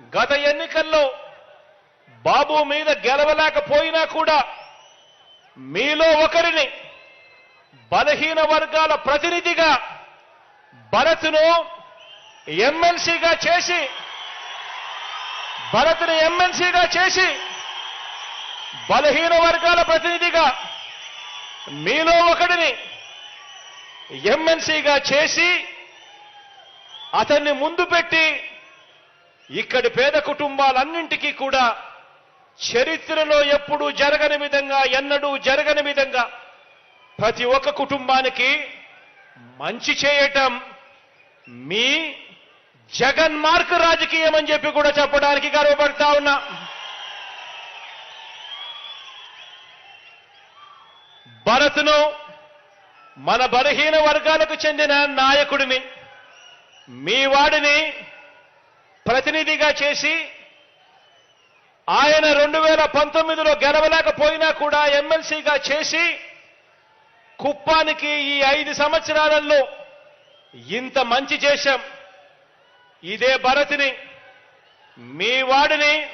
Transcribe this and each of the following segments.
గత ఎన్నికల్లో బాబు మీద గెలవలేకపోయినా కూడా మీలో ఒకరిని బలహీన వర్గాల ప్రతినిధిగా భరత్ను ఎమ్మెల్సీగా చేసి భరత్ను ఎమ్మెల్సీగా చేసి బలహీన వర్గాల ప్రతినిధిగా మీలో ఒకడిని ఎమ్మెల్సీగా చేసి అతన్ని ముందు పెట్టి ఇక్కడి పేద కుటుంబాలన్నింటికీ కూడా చరిత్రలో ఎప్పుడూ జరగని విధంగా ఎన్నడూ జరగని విధంగా ప్రతి ఒక్క కుటుంబానికి మంచి చేయటం మీ జగన్ మార్క్ రాజకీయం అని చెప్పి కూడా చెప్పడానికి గర్వపడతా ఉన్నా. భరత్ను మన బలహీన వర్గాలకు చెందిన నాయకుడిని మీ వాడిని ప్రతినిధిగా చేసి ఆయన రెండు వేల పంతొమ్మిదిలో గెలవలేకపోయినా కూడా ఎమ్మెల్సీగా చేసి కుప్పానికి ఈ ఐదు సంవత్సరాలలో ఇంత మంచి చేశాం. ఇదే భరతిని మీ వాడిని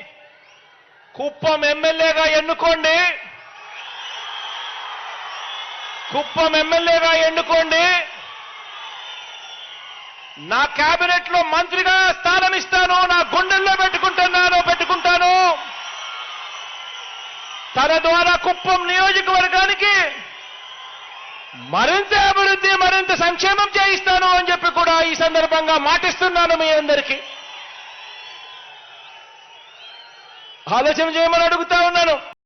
కుప్పం ఎమ్మెల్యేగా ఎన్నుకోండి. కుప్పం ఎమ్మెల్యేగా ఎన్నుకోండి. నా కేబినెట్లో మంత్రిగా స్థానం తన ద్వారా కుప్పం నియోజకవర్గానికి మరింత అభివృద్ధి మరింత సంక్షేమం చేయిస్తాను అని చెప్పి కూడా ఈ సందర్భంగా మాటిస్తున్నాను మీ అందరికీ. ఆలోచన చేయమని అడుగుతా ఉన్నాను.